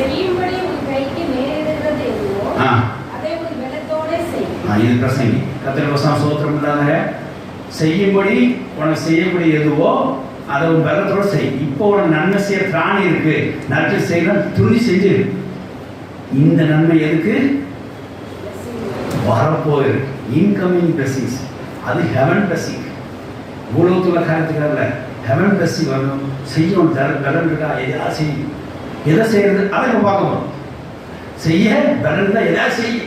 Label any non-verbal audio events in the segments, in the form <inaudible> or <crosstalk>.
செய்யும்படி உன் கைக்கு நேரிடுகிறது எதுவோ ஆ. அதை உன் பலத்தோட செய். ஆ, இது பிரசங்கி கத்திர வசனம் சோத்திரம் இல்லாத செய்யும்படி உனக்கு செய்யப்படி எதுவோ அதை உன் பலத்தோட செய். இப்போ உனக்கு நன்மை செய்ய பிராணி இருக்கு. நட்டு செய்யற துணி செஞ்சு இந்த நன்மை எதுக்கு? வரப்போகுது இன்கமிங் பிளஸிங்ஸ் அது ஹெவன் பிளஸிங் பூலோகத்துல காரியத்துக்காக ஹெவன் பிளஸிங் வரணும். செய்யணும் தர பலன் இருக்கா? எதாவது செய்யும். எதை செய்யறது? அதை நம்ம பார்க்க போறோம் செய்ய தான் எதாவது செய்யும்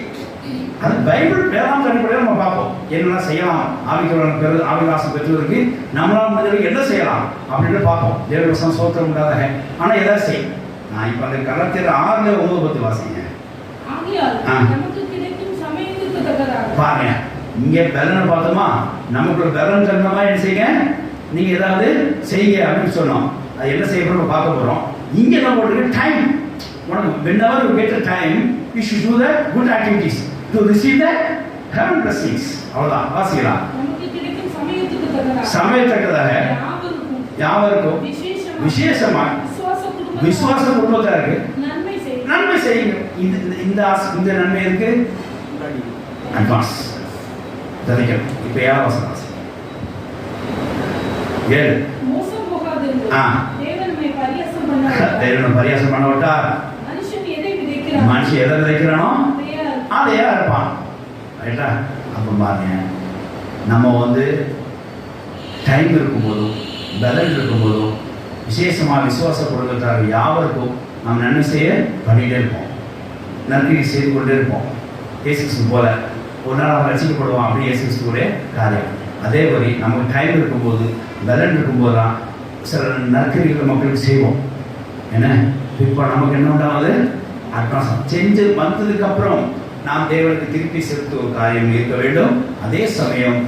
அது பைபிள் வேளாண் அடிப்படையில் நம்ம பார்ப்போம். என்னெல்லாம் செய்யலாம்? ஆவிக்கிறவன் பெரு ஆவிகாசம் பெற்றோருக்கு நம்மளால் முடிஞ்சவங்க என்ன செய்யலாம்? அப்படின்னு பார்ப்போம். தேவவசம் சோத்திரம் இல்லாத ஆனால் எதாவது செய்யும் நான் இப்போ அந்த கலத்திர ஆறுல ஒன்பது பத்து வாசிங்க. பாருங்க. இங்க பலனை பார்த்தோமா? நமக்கு பலன் சொன்னமா என்ன செய்யுங்க? நீங்க ஏதாவது செய்யுங்க அப்படின்னு சொன்னோம். அது என்ன செய்ய போறோம்? பார்க்க போறோம். இங்க நம்ம போட்டுருக்கு டைம் உனக்கு whenever you get a time you should do the good activities. To receive the heaven blessings. அவ்வளவுதான். வாசிக்கலாம். சமயத்தக்கதாக யாவருக்கும் யாவருக்கும் விசேஷமா. விசேஷமா. விசுவாச குடும்பத்தார் விசுவாச குடும்பத்தாருக்கு நன்மை செய் நன்மை செய்யுங்க. இந்த இந்த- இந்த நன்மை இருக்கு. அட்வான்ஸ் தரிக்கணும். இப்போ ஏழாம் வசனம் வாசி. ஏழு. மோசம் ஆ. <laughs> பரியாசம் பண்ண விட்டா மனுஷன் எதை விதைக்கிறான்? அதையே இருப்பான். ரைட்டா? அப்போ பாருங்க. நம்ம வந்து டைம் இருக்கும்போதும் பலன் இருக்கும்போதும் விசேஷமாக விசுவாச குடும்பத்தார் யாவருக்கும் நாம் நன்மை செய்ய பண்ணிகிட்டே இருப்போம். நன்றியை செய்து கொண்டே இருப்போம். ஏசிக்ஸ் போல ஒரு நாள் அவன் ரசிக்கப்படுவான் அப்படி ஏசிக்ஸ் ஒரே காரியம். அதே மாதிரி நமக்கு டைம் இருக்கும்போது பலன் இருக்கும்போது தான் சில நற்கரிகளை மக்களுக்கு செய்வோம். என்ன? இப்போ நமக்கு என்ன உண்டாவது அட்வான்ஸ் செஞ்சு வந்ததுக்கு அப்புறம் நாம் தேவனுக்கு திருப்பி செலுத்தும் காரியம் இருக்க வேண்டும். அதே சமயம்